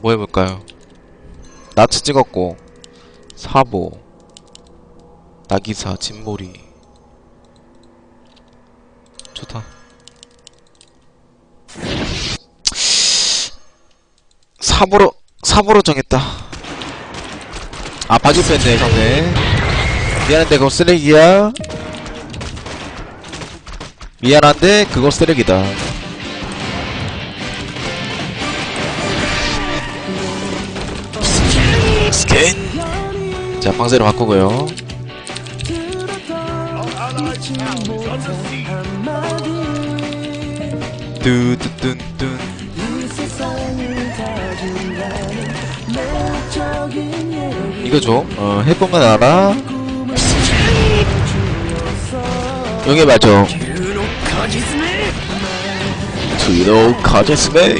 뭐 해볼까요? 나츠 찍었고 사보 나기사 진몰이 좋다. 사보로 사보로 정했다. 아 바지 뺐네 상대. 미안한데 그거 쓰레기야. 미안한데 그거 쓰레기다 자 방세로 바꾸고요. 뚜뚜뚜뚜. 이거 좀 어, 해보면 알아 용의 발정 트위로 카제스메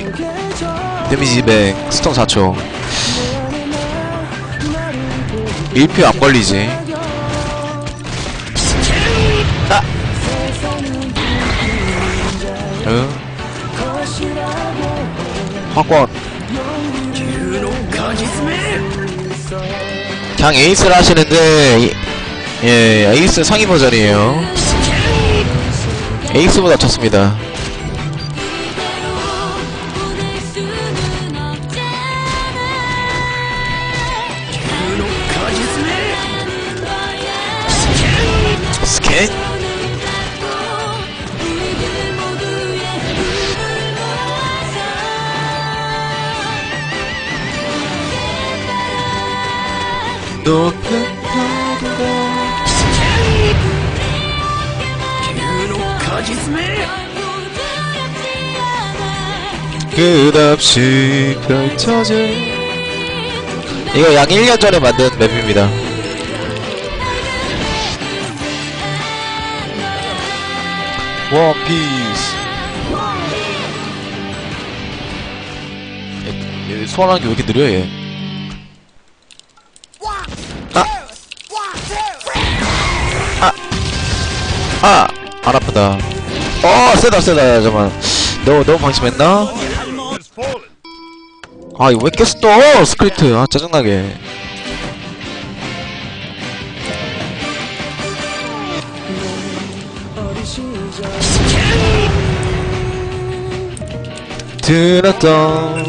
데미지 200 스톤 4초 1표 안 걸리지 아! 응? 확권 그냥 에이스를 하시는데 이- 예 에이스 상위 버전이에요 에이스보다 좋습니다 끝없이 펼쳐진 이거 약 1년 전에 만든 맵입니다. 원피스 얘, 얘 소환하는 게 왜 이렇게 느려 얘 아! 안 아프다. 어 세다 세다 잠깐만. 너 너무 방심했나? 아 이거 왜 깼어 또 스크립트. 아 짜증나게. 들었던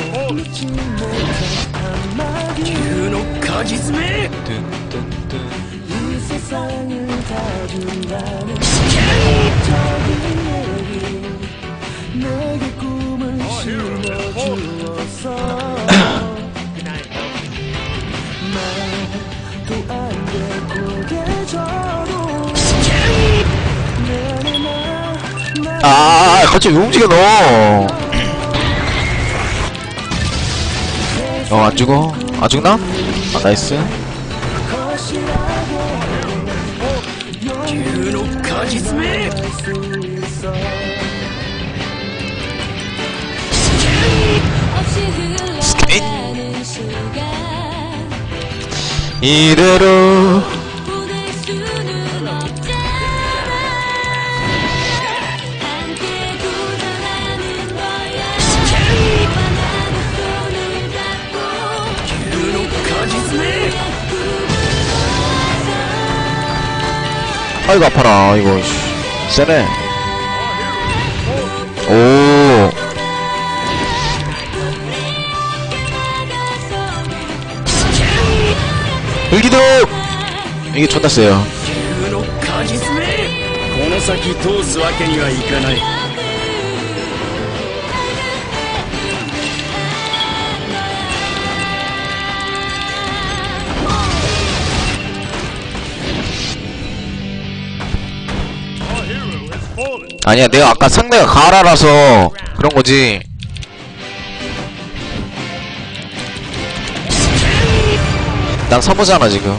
아 갑자기 왜 움직여 너 어, 안 죽어? 안 죽나? 아, 나이스. 이대로 아이고 아파라 이거 씨. 세네 오 일기도 이게 존나 세요 この先通すわけにはいかない 아니야 내가 아까 상대가 가라라서 그런 거지. 난 서버잖아 지금.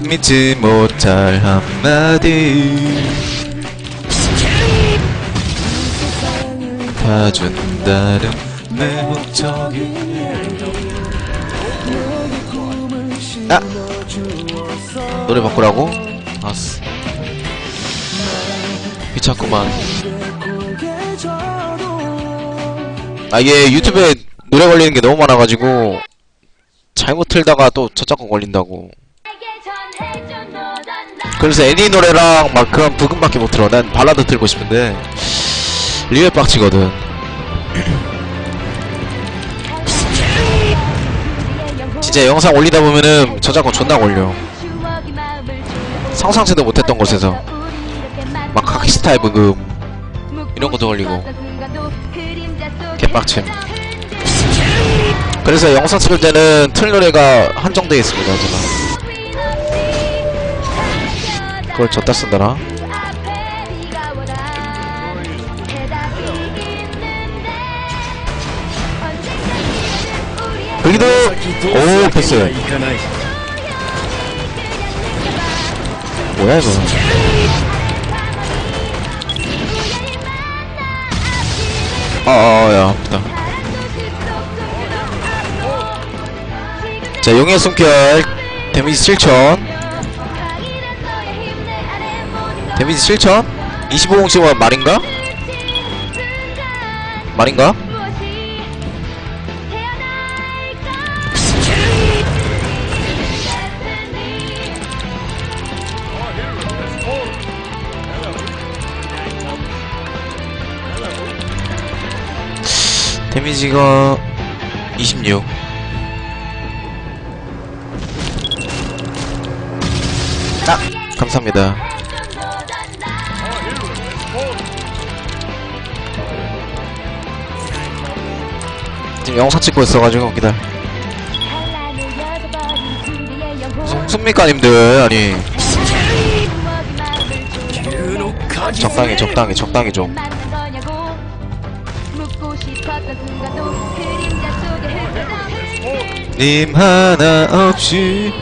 믿지 못할 한마디. 봐준다는 내 목적이 아! 노래 바꾸라고? 알았어 귀찮구만 아 이게 유튜브에 노래 걸리는 게 너무 많아가지고 잘못 틀다가 또 저작권 걸린다고 그래서 애니 노래랑 막 그런 부금밖에 못 틀어 난 발라드 틀고 싶은데 리얼 빡치거든 진짜 영상 올리다 보면은 저작권 존나 걸려 상상치도 못했던 곳에서. 막 각시스타의 부금 이런 것도 걸리고. 개빡침. 그래서 영상 찍을 때는 틀 노래가 한정되어 있습니다 제가 그걸 졌다 쓴다나 여기도 오 패스. 뭐야 이거? 아, 아야 아프다. 자 용의 숨결. 데미지 7천. 데미지 7천? 25공씩은 뭐 말인가? 말인가? 데미지가 26 딱! 아, 감사합니다. 지금 영상 찍고 있어가지고 기다. 무섭니까 님들 아니. 적당히 적당히 적당히 좀. 님 하나 없이.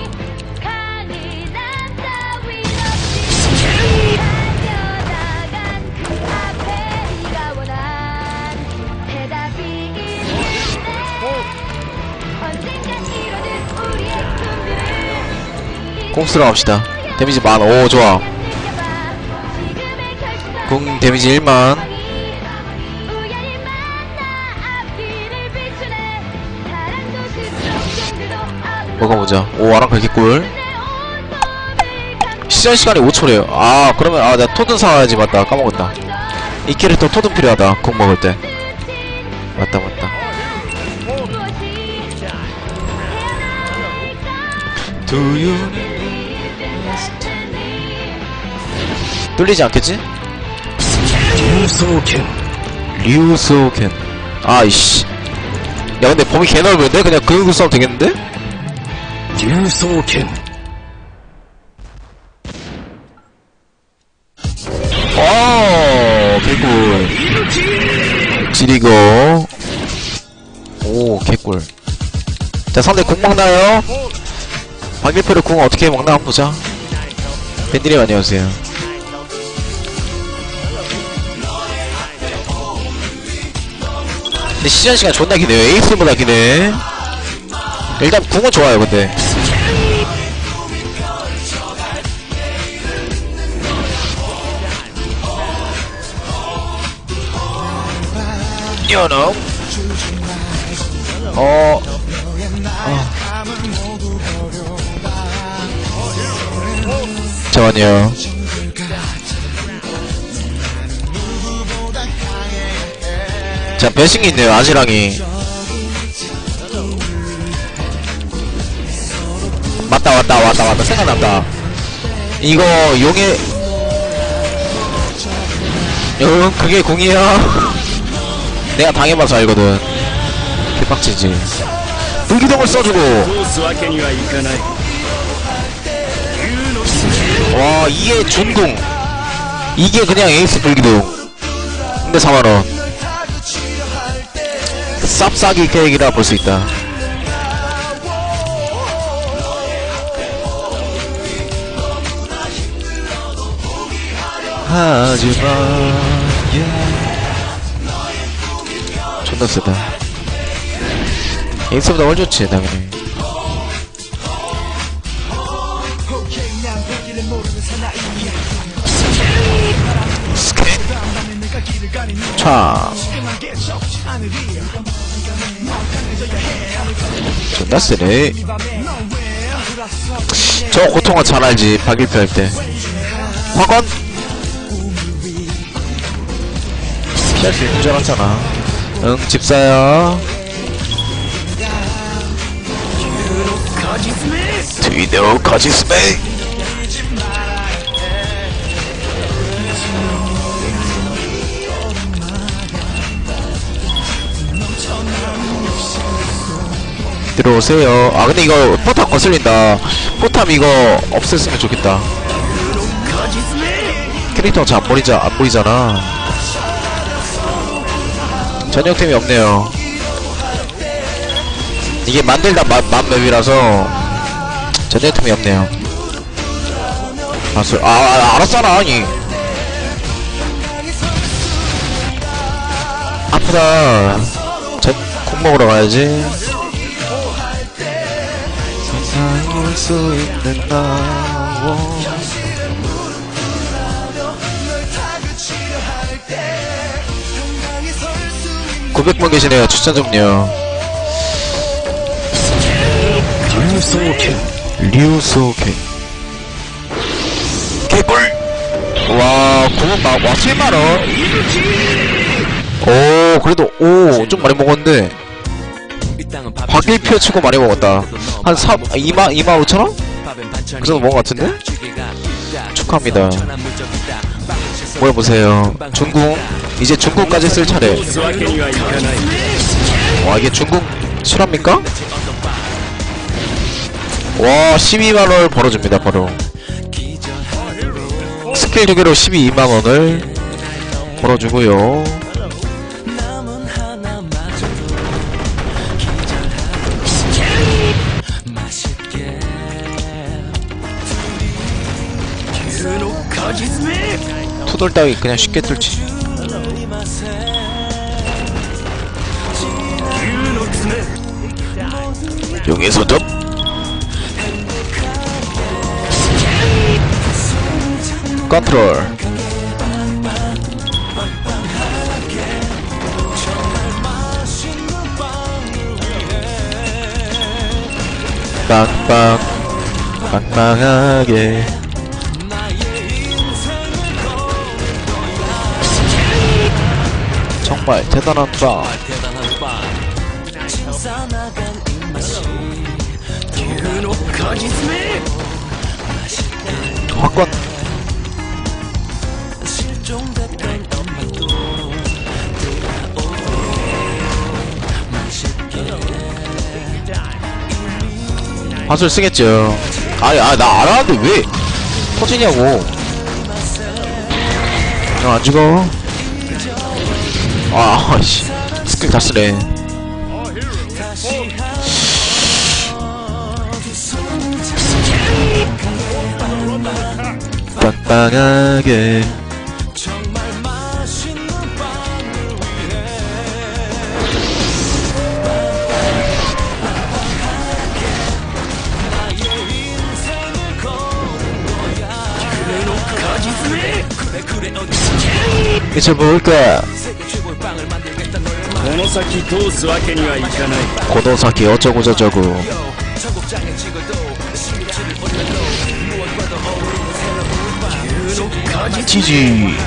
꼼수로 갑시다. 데미지 만, 오 좋아. 궁 데미지 1만 먹어보자 오 아랑카 개꿀 시전 시간이 5초래요. 아 그러면 아 나 토든 사와야지. 맞다. 까먹었다. 이 캐릭터 토든 필요하다. 콩 먹을 때. 맞다 맞다. 뚫리지 않겠지? 류소켄 류소켄 아이씨. 야 근데 범위 개 넓은데? 그냥 근구 싸움 되겠는데? 竜双剣 어 개꿀 지리고 오 개꿀 자 상대 공 먹나요? 박일표를 공 어떻게 먹나 한번 보자 밴디님 안녕하세요 근데 시전 시간 존나 기네요 에이스보다 기네 일단 궁은 좋아요 근데 you know. 어. 어. 잠깐만요. 자, 배신이 있네요, 아지랑이. 맞다 왔다 왔다 왔다. 생각났다. 이거 용의 용 그게 공이야 내가 당해봐서 알거든. 개빡치지. 불기둥을 써주고. 와 이게 준공 이게 그냥 에이스 불기둥. 근데 4만원 쌉싸기 계획이라 볼 수 있다. 하지마, 존나 세다. 에이스보다 훨 좋지, 당연히. 차. 존나 세네. 저 고통은 잘 알지 박일표 할때. 화건 피할 수 있는 줄 알았잖아. 응 집사야 뒤도 가지스메 들어오세요. 아 근데 이거 포탑 거슬린다. 포탑 이거 없앴으면 좋겠다. 캐릭터 잘안 보이자 안 보이잖아 전용템이 없네요. 이게 만들다 만, 만 맵이라서 전용템이 없네요. 아, 소, 아, 아 알았잖아 아니 아프다. 전 콩 먹으러 가야지. 올수 있는 나 900분 계시네요. 추천 좀요. 류소케. 류소케. 개꿀! 와, 9분 막, 와, 7만원. 오, 그래도, 오, 좀 많이 먹었는데. 박일표 치고 많이 먹었다. 한 3, 2만, 2만 5천원? 그 정도 먹은 것 같은데? 축하합니다. 뭘 보세요. 중국 이제 중국까지 쓸 차례. 와 이게 중국 실합니까? 와 12만원을 벌어줍니다 바로. 스킬 2개로 12만원을 벌어주고요. 투돌 따위 그냥 쉽게 뚫지. 여기서 좀 컨트롤. 빵빵 빵빵하게 정말 대단한 빵 확건 화술 쓰겠죠. 아니 아나 알았는데 왜 터지냐고. 안 죽어 아 씨. 스킬 다 쓰네. 빵빵하게. 이제 뭘까 この先通すわけにはいかない 고노사키 어쩌고 저쩌고 지지